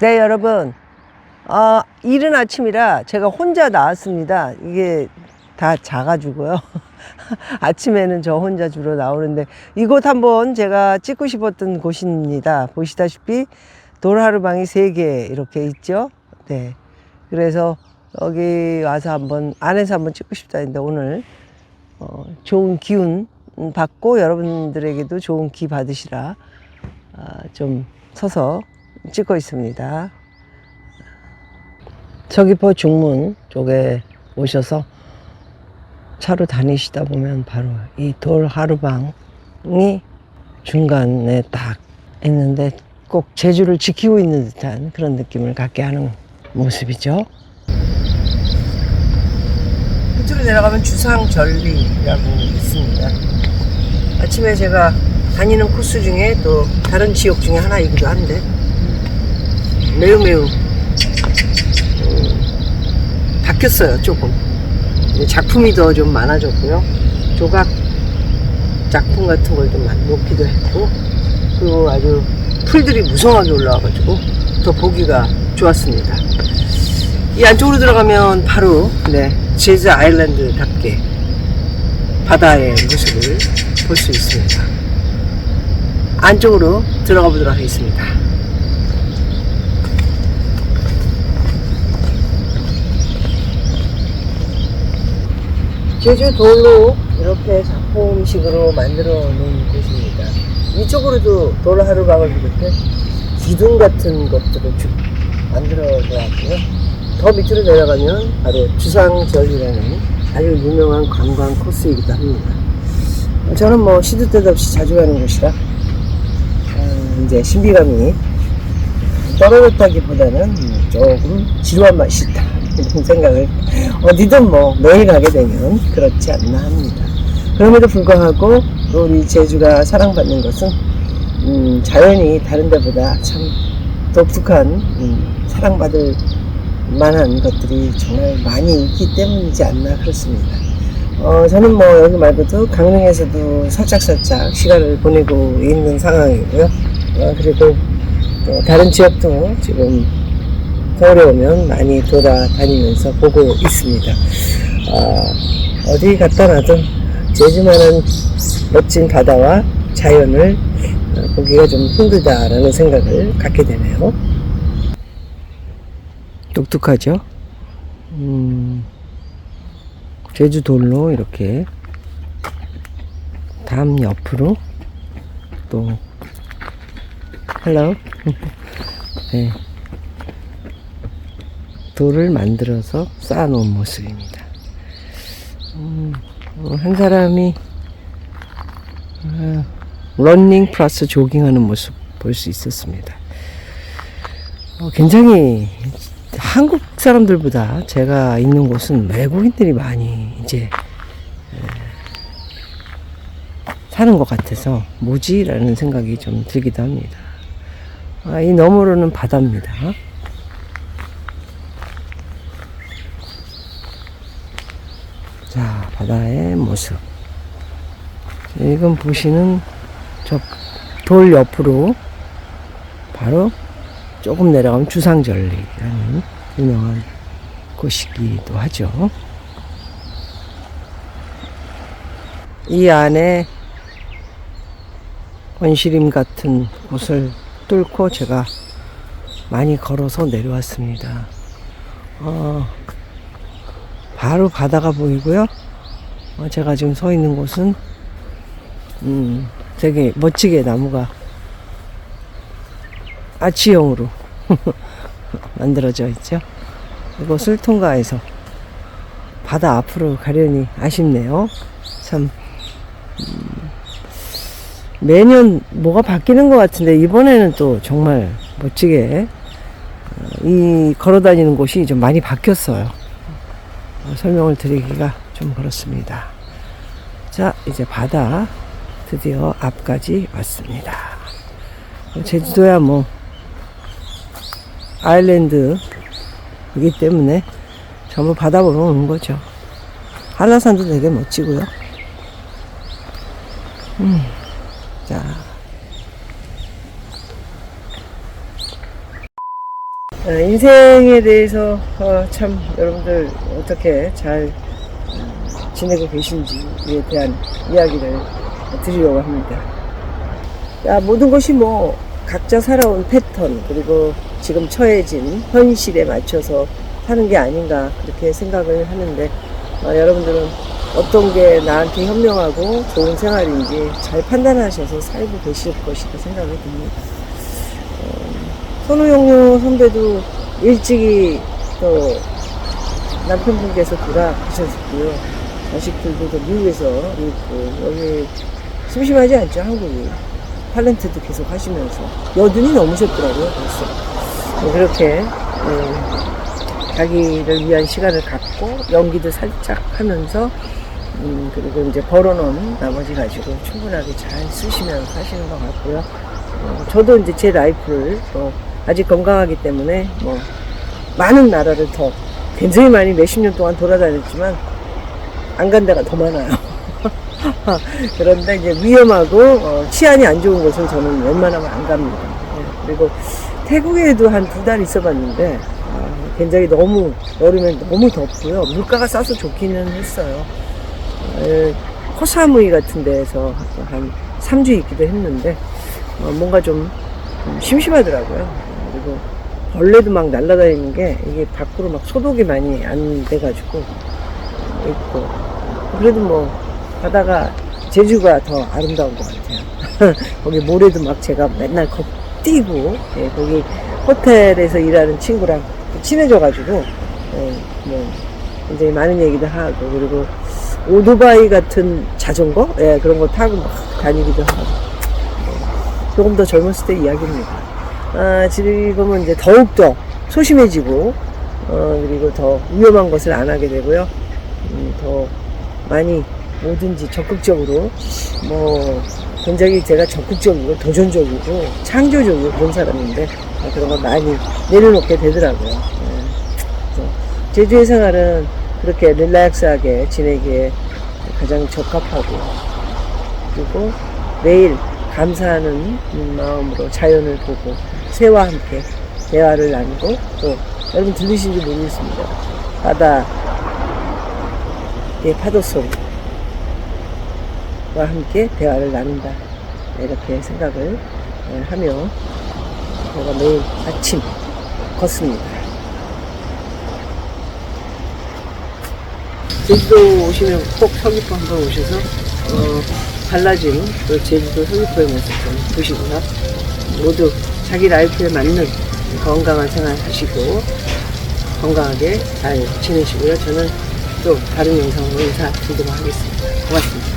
네, 여러분. 어, 이른 아침이라 제가 혼자 나왔습니다. 이게 다 자가지고요. 아침에는 저 혼자 주로 나오는데 이곳 한번 제가 찍고 싶었던 곳입니다. 보시다시피 돌하루방이 세 개 이렇게 있죠. 네. 그래서 여기 와서 한번 안에서 한번 찍고 싶다 했는데 오늘 어, 좋은 기운 받고 여러분들에게도 좋은 기 받으시라 아, 좀 서서 찍고 있습니다. 서귀포 중문 쪽에 오셔서 차로 다니시다 보면 바로 이 돌 하루방이 중간에 딱 있는데 꼭 제주를 지키고 있는 듯한 그런 느낌을 갖게 하는 모습이죠. 끝으로 내려가면 주상절리라고 있습니다. 아침에 제가 다니는 코스 중에 또 다른 지역 중에 하나이기도 한데 매우 매우. 음, 바뀌었어요 조금. 작품이 더 좀 많아졌고요. 조각 작품 같은 걸 좀 놓기도 했고 그리고 아주 풀들이 무성하게 올라와가지고 더 보기가 좋았습니다. 이 안쪽으로 들어가면 바로 네 제즈 아일랜드답게 바다의 모습을 볼 수 있습니다. 안쪽으로 들어가 보도록 하겠습니다. 제주 돌로 이렇게 작품식으로 만들어 놓은 곳입니다. 이쪽으로도 돌 하루방을 비롯해 기둥 같은 것들을 쭉 만들어 놓았고요. 더 밑으로 내려가면 바로 주상절이라는 아주 유명한 관광 코스이기도 합니다. 저는 뭐 시도 때도 없이 자주 가는 곳이라 어, 이제 신비감이 떨어졌다기보다는 조금 지루한 맛이 있다 생각을 어디든 뭐 매일 가게 되면 그렇지 않나 합니다. 그럼에도 불구하고 우리 제주가 사랑받는 것은 음, 자연이 다른 데보다 참 독특한 음, 사랑받을 만한 것들이 정말 많이 있기 때문이지 않나 그렇습니다. 어, 저는 뭐 여기 말고도 강릉에서도 살짝살짝 시간을 보내고 있는 상황이고요. 어, 그리고 또 다른 지역도 지금 겨울에 오면 많이 돌아다니면서 보고 있습니다. 어, 어디 갔다 놔도 제주만한 멋진 바다와 자연을 어, 보기가 좀 힘들다라는 생각을 갖게 되네요. 똑똑하죠? 음. 제주돌로 이렇게 담 옆으로 또 헬로 네. 돌을 만들어서 쌓아놓은 모습입니다. 음, 어, 한 사람이 어, 러닝 플러스 조깅하는 모습 볼 수 있었습니다. 어, 굉장히 한국 사람들보다 제가 있는 곳은 외국인들이 많이 이제 에, 사는 것 같아서 뭐지라는 생각이 좀 들기도 합니다. 아, 이 너머로는 바다입니다. 자, 바다의 모습. 지금 보시는 저 돌 옆으로 바로 조금 내려가면 주상절리라는 유명한 곳이기도 하죠. 이 안에 원시림 같은 곳을 뚫고 제가 많이 걸어서 내려왔습니다. 어, 바로 바다가 보이고요. 어, 제가 지금 서 있는 곳은 음, 되게 멋지게 나무가 아치형으로 만들어져 있죠. 이곳을 통과해서 바다 앞으로 가려니 아쉽네요. 참 음, 매년 뭐가 바뀌는 것 같은데 이번에는 또 정말 멋지게 어, 이 걸어다니는 곳이 좀 많이 바뀌었어요. 어, 설명을 드리기가 좀 그렇습니다. 자, 이제 바다 드디어 앞까지 왔습니다. 어, 제주도야 뭐 아일랜드이기 때문에 전부 바다 보러 오는 거죠. 한라산도 되게 멋지고요. 음, 자. 인생에 대해서 어, 참 여러분들 어떻게 잘 지내고 계신지에 대한 이야기를 드리려고 합니다. 야, 모든 것이 뭐 각자 살아온 패턴 그리고 지금 처해진 현실에 맞춰서 사는 게 아닌가 그렇게 생각을 하는데 어, 여러분들은 어떤 게 나한테 현명하고 좋은 생활인지 잘 판단하셔서 살고 계실 것이라 생각이 듭니다. 어, 손우영료 선배도 일찍이 또 남편분께서 돌아가셨고요. 자식들도 또 미국에서 있고 여기 심심하지 않죠 한국이. 탤런트도 계속 하시면서. 여든이 넘으셨더라고요 벌써. 네, 그렇게 네, 자기를 위한 시간을 갖고 연기도 살짝 하면서 음, 그리고 이제 벌어놓은 나머지 가지고 충분하게 잘 쓰시면서 하시는 것 같고요. 어, 저도 이제 제 라이프를 또 아직 건강하기 때문에 뭐 많은 나라를 더 굉장히 많이 몇십 년 동안 돌아다녔지만 안 간 데가 더 많아요. 그런데 이제 위험하고 어, 치안이 안 좋은 곳은 저는 웬만하면 안 갑니다. 예, 그리고 태국에도 한 두 달 있어봤는데 아, 굉장히 너무 여름에 너무 덥고요. 물가가 싸서 좋기는 했어요. 에, 코사무이 같은 데에서 한 3주 있기도 했는데 어, 뭔가 좀, 좀 심심하더라고요. 그리고 벌레도 막 날아다니는 게 이게 밖으로 막 소독이 많이 안 돼가지고 있고 그래도 뭐 바다가 제주가 더 아름다운 것 같아요. 거기 모래도 막 제가 맨날 거 뛰고 예, 거기 호텔에서 일하는 친구랑 또 친해져가지고 예, 뭐 굉장히 많은 얘기도 하고 그리고 오토바이 같은 자전거 예, 그런 거 타고 막 다니기도 하고 예, 조금 더 젊었을 때 이야기입니다. 아, 지금은 이제 더욱더 소심해지고 어, 그리고 더 위험한 것을 안 하게 되고요. 음, 더 많이 뭐든지 적극적으로 뭐 굉장히 제가 적극적이고 도전적이고 창조적이고 그런 사람인데 아, 그런 거 많이 내려놓게 되더라고요. 예. 제주의 생활은 그렇게 릴렉스하게 지내기에 가장 적합하고 그리고 매일 감사하는 마음으로 자연을 보고 새와 함께 대화를 나누고 또 여러분 들리신지 모르겠습니다. 바다 의 파도 소리와 함께 대화를 나눈다. 이렇게 생각을 예, 하며 제가 매일 아침 걷습니다. 제주도 오시면 꼭 서귀포 한번 오셔서 어, 달라진 그 제주도 서귀포의 모습 좀 보시고요. 모두 자기 라이프에 맞는 건강한 생활 하시고 건강하게 잘 지내시고요. 저는 또 다른 영상으로 인사드리도록 하겠습니다. 고맙습니다.